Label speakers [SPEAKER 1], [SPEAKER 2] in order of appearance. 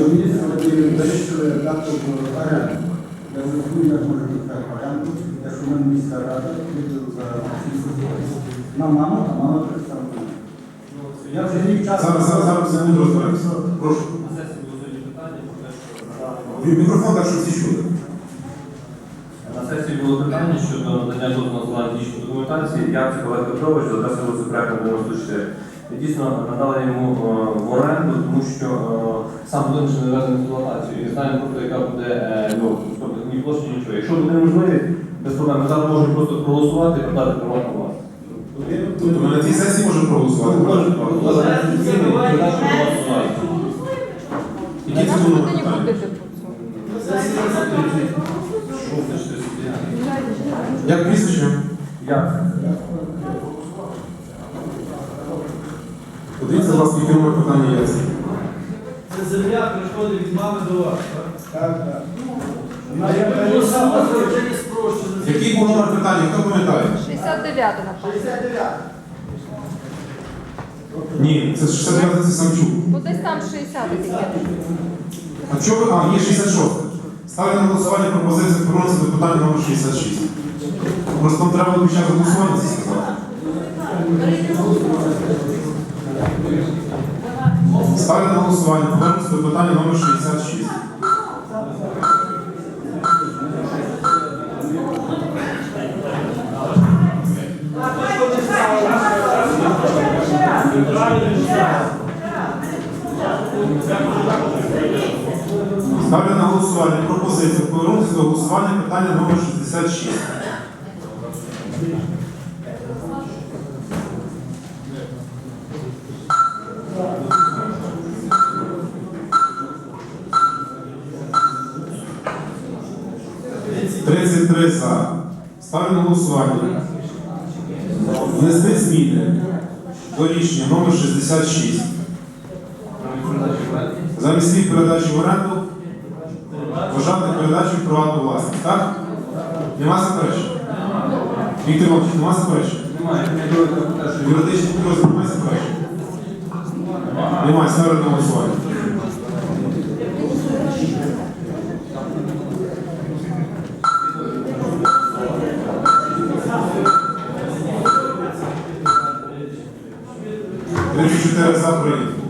[SPEAKER 1] Вирішили дати. Я розумію, як може бути так оренду, якщо ми міська рада, відділ за на маму, а мама представляє. Я вже рік часу.
[SPEAKER 2] Зараз, зараз, зараз секунду розберемося. Прошу.
[SPEAKER 3] На сесії було сьогодні питання про те, що
[SPEAKER 2] Мікрофон так, щоб всі чули.
[SPEAKER 3] на сесії було питання щодо надання дозволу на технічної документації. Я Олег Петрович, за адресою вулиці проекту 94. І дійсно надали йому е, в оренду, тому що е, сам будинок ще не введений в експлуатацію. І знаємо просто, яка буде е, ну, тобто ні площі, нічого. Якщо буде можливість, без проблем, ми зараз можемо просто проголосувати і продати приватну власність.
[SPEAKER 2] Тобто ми на цій сесії можемо проголосувати.
[SPEAKER 3] Можемо проголосувати.
[SPEAKER 2] Які це були питання?
[SPEAKER 3] Що значить 39?
[SPEAKER 2] Як прізвище?
[SPEAKER 3] Як?
[SPEAKER 2] Подивіться, будь ласка, які номер питання є.
[SPEAKER 4] Це земля приходить від мами до вас, так?
[SPEAKER 1] Так, так.
[SPEAKER 2] Який був номер питання? Хто пам'ятає?
[SPEAKER 5] 69 напевно.
[SPEAKER 1] 69.
[SPEAKER 2] Ні, це 69 це Самчук.
[SPEAKER 5] Ну десь там 60 таке.
[SPEAKER 2] А що ви? А, є 66. Ставлю на голосування пропозицію повернутися до питання номер 66. Просто там треба час голосування це сказати. Голосування повернутися до питання номер 66. Ставлю на голосування пропозицію повернутися до голосування питання номер 66. Тридцять три за. Ставлю на голосування. Внести зміни до рішення номер 66. Замість слів передачі в оренду вважати передачу в приватну власність. Так? Нема заперечень? Віктор Іванович, нема заперечень?
[SPEAKER 3] Немає.
[SPEAKER 2] Юридичний підрозділ немає заперечень? Немає, ставлю на голосування. Benim şu terasdan buraya gittim.